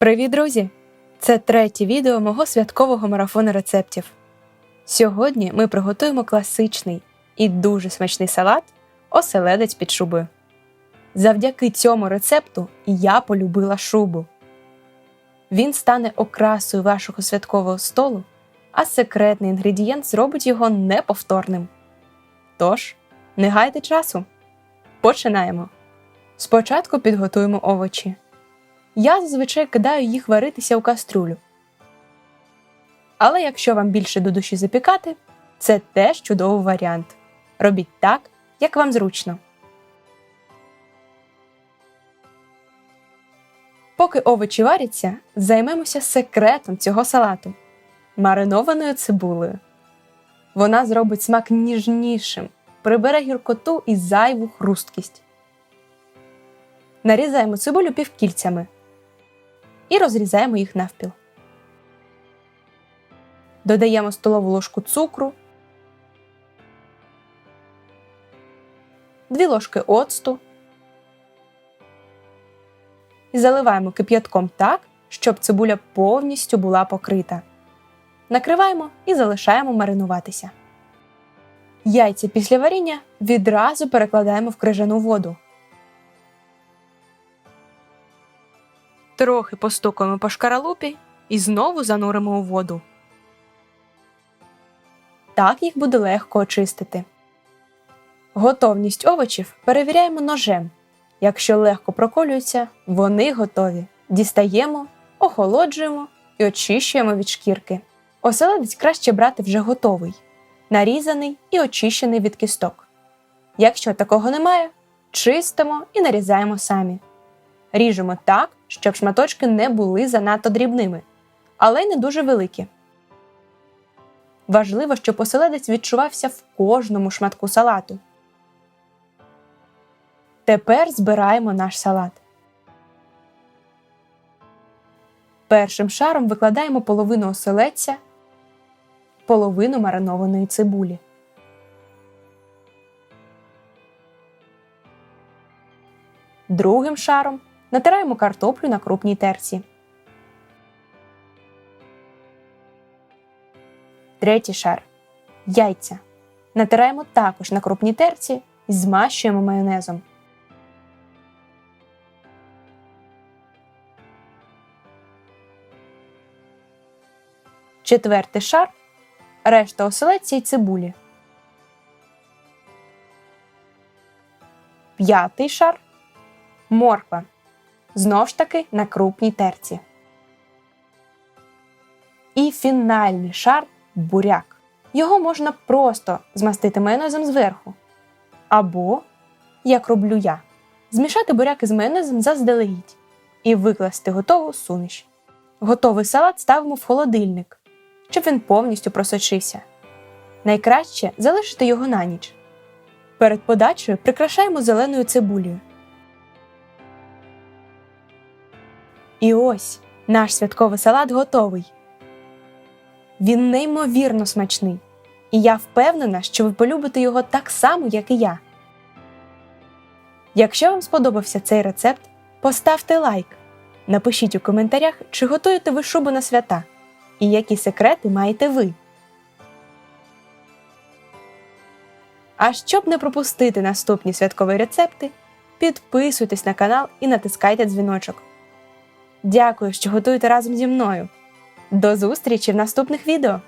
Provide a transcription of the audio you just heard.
Привіт, друзі! Це третє відео мого святкового марафону рецептів. Сьогодні ми приготуємо класичний і дуже смачний салат оселедець під шубою. Завдяки цьому рецепту я полюбила шубу. Він стане окрасою вашого святкового столу, а секретний інгредієнт зробить його неповторним. Тож, не гайте часу. Починаємо. Спочатку підготуємо овочі. Я зазвичай кидаю їх варитися у каструлю. Але якщо вам більше до душі запікати, це теж чудовий варіант. Робіть так, як вам зручно. Поки овочі варяться, займемося секретом цього салату маринованою цибулею. Вона зробить смак ніжнішим, прибере гіркоту і зайву хрусткість. Нарізаємо цибулю півкільцями і розрізаємо їх навпіл. Додаємо столову ложку цукру, 2 ложки оцту і заливаємо кип'ятком так, щоб цибуля повністю була покрита. Накриваємо і залишаємо маринуватися. Яйця після варіння відразу перекладаємо в крижану воду. Трохи постукаємо по шкаралупі і знову зануримо у воду. Так їх буде легко очистити. Готовність овочів перевіряємо ножем. Якщо легко проколюються, вони готові. Дістаємо, охолоджуємо і очищуємо від шкірки. Оселедець краще брати вже готовий, нарізаний і очищений від кісток. Якщо такого немає, чистимо і нарізаємо самі. Ріжемо так, щоб шматочки не були занадто дрібними, але й не дуже великі. Важливо, щоб оселедець відчувався в кожному шматку салату. Тепер збираємо наш салат. Першим шаром викладаємо половину оселедця, половину маринованої цибулі. Другим шаром натираємо картоплю на крупній терці. Третій шар яйця. Натираємо також на крупній терці і змащуємо майонезом. Четвертий шар решта оселедця і цибулі. П'ятий шар морква. Знов ж таки на крупній терці. І фінальний шар буряк. Його можна просто змастити майонезом зверху. Або, як роблю я, змішати буряк із майонезом заздалегідь і викласти готову суміш. Готовий салат ставимо в холодильник, щоб він повністю просочився. Найкраще залишити його на ніч. Перед подачею прикрашаємо зеленою цибулею. І ось наш святковий салат готовий. Він неймовірно смачний, і я впевнена, що ви полюбите його так само, як і я. Якщо вам сподобався цей рецепт, поставте лайк, напишіть у коментарях, чи готуєте ви шубу на свята і які секрети маєте ви. А щоб не пропустити наступні святкові рецепти, підписуйтесь на канал і натискайте дзвіночок. Дякую, що готуєте разом зі мною. До зустрічі в наступних відео!